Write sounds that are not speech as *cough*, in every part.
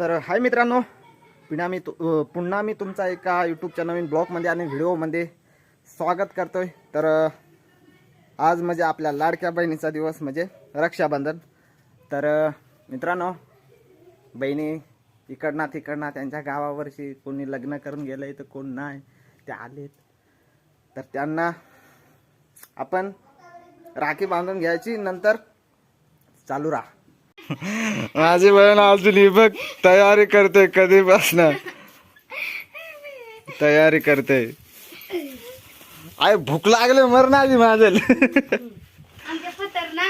तर हाय मित्रांनो पुन्हा मी तु पुन्हा मी तुमचा एका यूट्यूबच्या नवीन ब्लॉगमध्ये आणि व्हिडिओमध्ये स्वागत करतोय. तर आज म्हणजे आपल्या लाडक्या बहिणीचा दिवस म्हणजे रक्षाबंधन. तर मित्रांनो बहिणी इकडना तिकडना त्यांच्या गावावरशी कोणी लग्न करून गेलंय तर कोण नाही ते आलेत. तर त्यांना आपण राखी बांधून घ्यायची नंतर चालू राहा. माझी बहीण अजून ही बघ तयारी करते कधीपासून. तयारी करते. आय भूक लागले मर नाही माझं आमच्या पतर ना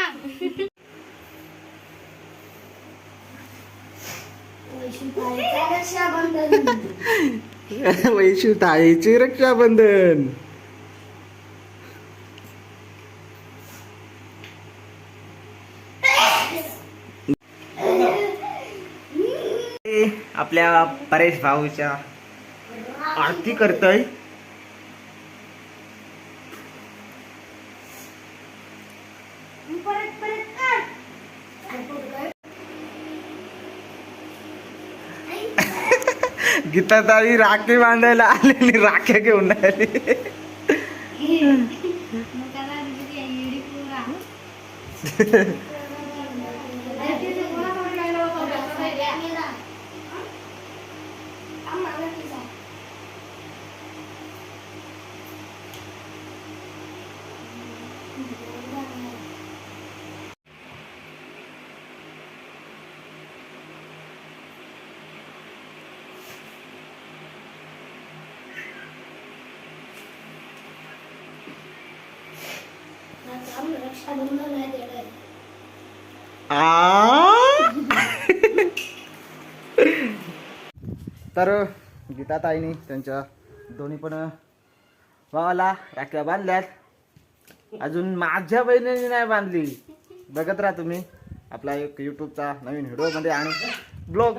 वैशू ताईची रक्षाबंधन. *laughs* आपल्या परेश भाऊच्या आरती करतय. गीता ताई राखी बांधायला आली आणि राख्या घेऊन आली *laughs* तर गीता ताईनी त्यांच्या दोन्ही पण भावाला राख्या बांधल्यात अजून माझ्या बहिणीने नाही बांधली बघत राहा तुम्ही आपला एक युट्यूबचा नवीन व्हिडिओमध्ये आणि ब्लॉग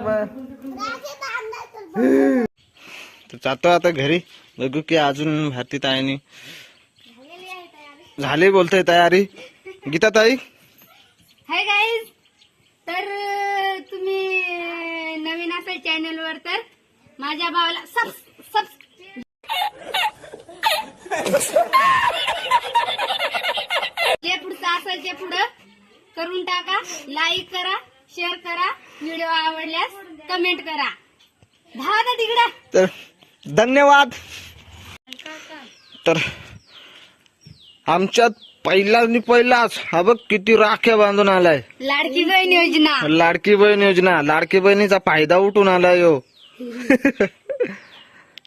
तर जातो आता घरी बघू की अजून भारती ताईनी झाले बोलतोय तयारी. गीता ताई हाय गाईज तर तुम्ही नवीन असाल चॅनल वर तर माझ्या भावाला सब सब जे पुढचं असेल ते पुढं करून टाका लाईक करा शेअर करा व्हिडिओ आवडल्यास कमेंट करा. धावा तिकडं. तर धन्यवाद. तर आमच्यात पहिला आणि पहिलाच. हा बघ किती राख्या बांधून आलाय. लाडकी बहीण योजना. लाडकी बहीण योजना. लाडकी बहिणीचा फायदा उठून आलाय यो *laughs*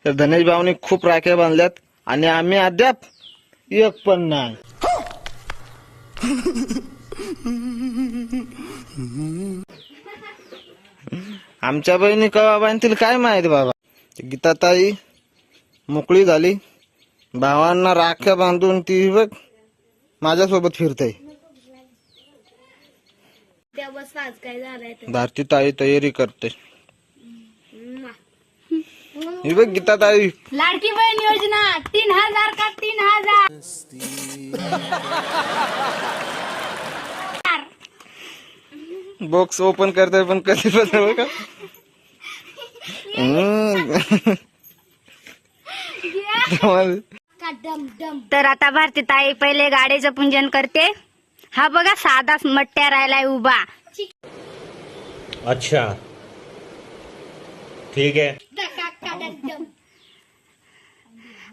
तर धनेश भाऊनी खूप राख्या बांधल्यात आणि आम्ही अद्याप एक पण नाही. आमच्या बहिणी कवा बांधतील काय माहीत बाबा. गीताताई मोकळी झाली. भावांना राख्या बांधून ती बघ माझ्यासोबत फिरते तेव्हाच आज काय झालंय भारती ताई तयारी करते. ही बघ गीता ताई. लाडकी बहीण योजना तीन हजार का तीन हजार? बॉक्स ओपन करते पण कधी पण बघा. *laughs* हम्म. *laughs* तर आता भारती ताई पहिले गाडीचं पूजन करते. हा बघा साधा मट्ट्या राहिलाय उभा. अच्छा. ठीक है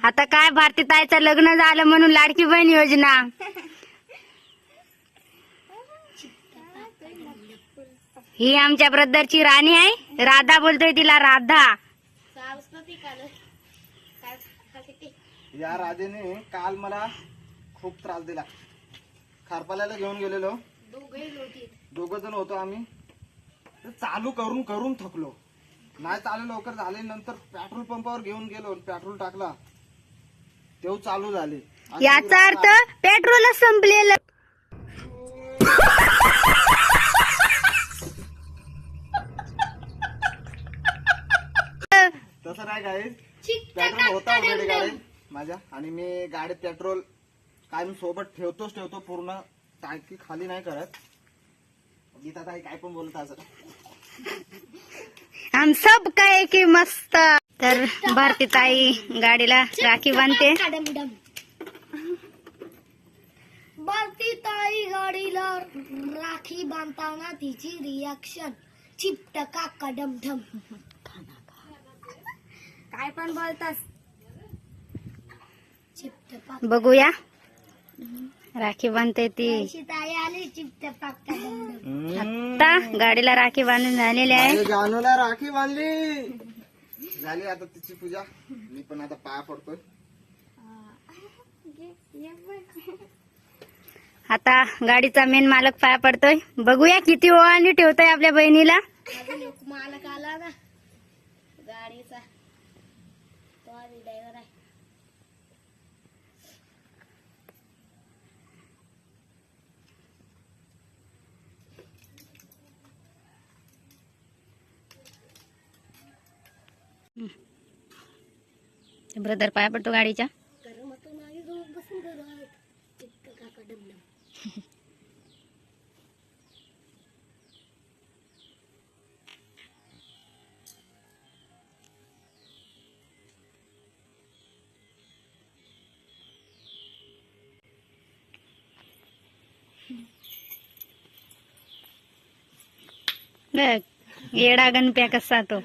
आता काय भारती ताईचं लग्न झालं म्हणून लाडकी बहीण योजना. ही आमच्या ब्रदरची राणी आहे. राधा बोलतोय तिला राधा. या राजेने काल मला खूप त्रास दिला. खारपाल्याला घेऊन गेलेलो. दोघ जण होतो आम्ही. तर चालू करून करून थकलो. नाही चालू लवकर झाले नंतर पेट्रोल पंपावर घेऊन गेलो पेट्रोल टाकला. तेव्हा चालू झाले. याचा अर्थ पेट्रोलच संपलेलं. तसं नाही काय पेट्रोल होता ऑलरेडी गाडीत माझ्या. आणि मी गाडीत पेट्रोल कायम सोबत ठेवतोच ठेवतो पूर्ण टाकी खाली नाही करत. गीता ताई काय पण बोलत असं हम सब काय की मस्त. तर भारती ताई गाडीला राखी बांधते. भारती ताई गाडीला राखी बांधताना तिची रिॲक्शन चिपटका कडमढम काय पण बोलतास बघूया. राखी बांधते ती. आता गाडीला राखी बांधून झालेली आहे. जानूला राखी बांधली. झाली आता तिची पूजा. मी पण आता पाया पडतोय. आता गाडीचा मेन मालक पाया पडतोय. बघूया किती ओळांनी ठेवतोय आपल्या बहिणीला. मालक आला ना गाडीचा. तो आधी ड्रायव्हर आहे. ब्रदर पाया पडतो गाडीच्या. बघ, येडा गणप्या कसा तो.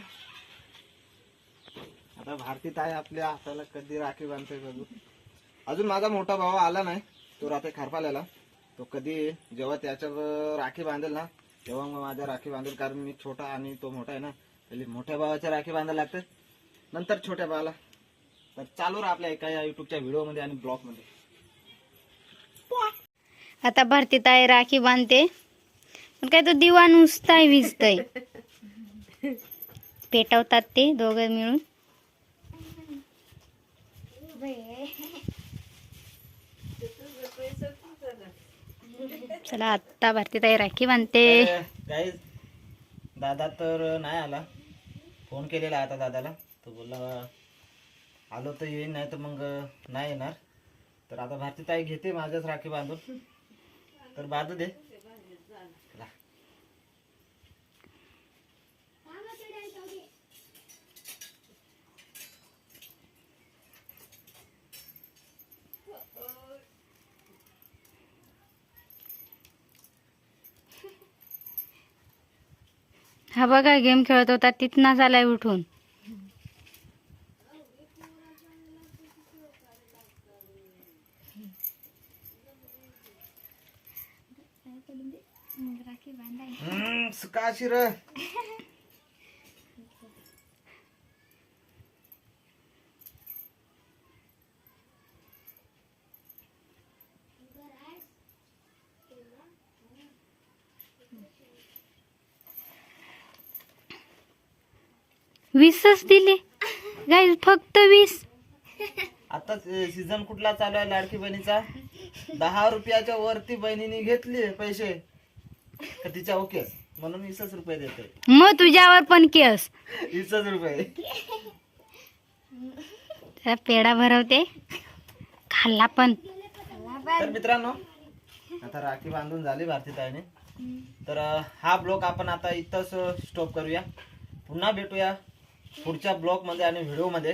आता भारती ताई आपल्या हाताला कधी राखी बांधते बघू. अजून माझा मोठा भाऊ आला नाही तो रात्री खारपाल्याला. तो कधी जेव्हा त्याच्यावर राखी बांधेल ना तेव्हा मग माझ्या राखी बांधेल कारण मी छोटा आणि तो मोठा आहे ना पहिले मोठ्या भावाच्या राखी बांधायला लागते नंतर छोट्या भावाला. तर चालू राहा आपल्या एका या युट्यूबच्या व्हिडिओमध्ये आणि ब्लॉगमध्ये. आता भारती ताई राखी बांधते. पण काय तो दिवा नुसताय विजतय *laughs* पेटवतात ते दोघं मिळून. चला आता भारती ताई राखी बांधते काही दादा तर नाही आला. फोन केलेला आता दादाला. तो बोलला आलो तर येईन नाही तर मग नाही येणार. तर आता भारती ताई घेते माझ्याच राखी बांधून. तर बांधू दे. हा बघा गेम खेळत होता तिथनाच आलाय उठून. हम्म, सुका शिर. वीसच दिले. गाई फक्त वीस. आता सीझन कुठला चालू आहे लाडकी बहिणीचा? दहा रुपयाच्या वरती बहिणीने घेतले पैसे. का तिच्या ओके म्हणून वीसच रुपये देते. मग तुझ्यावर पण केस. वीसच रुपये. जरा पेढा भरवते. खाल्ला पण. तर मित्रांनो आता राखी बांधून झाली भारती ताईने. तर हा ब्लॉग आपण आता इथंच स्टॉप करूया. पुन्हा भेटूया. पुढच्या ब्लॉगमध्ये आणि व्हिडिओमध्ये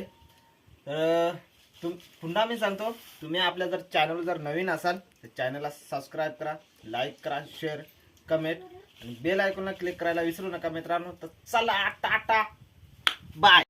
तर तुम पुन्हा मी सांगतो तुम्ही आपल्या जर चॅनल जर नवीन असाल तर चॅनलला सबस्क्राईब करा लाईक करा शेअर कमेंट आणि बेल आयकॉनला क्लिक करायला विसरू नका मित्रांनो. तर चला टाटा बाय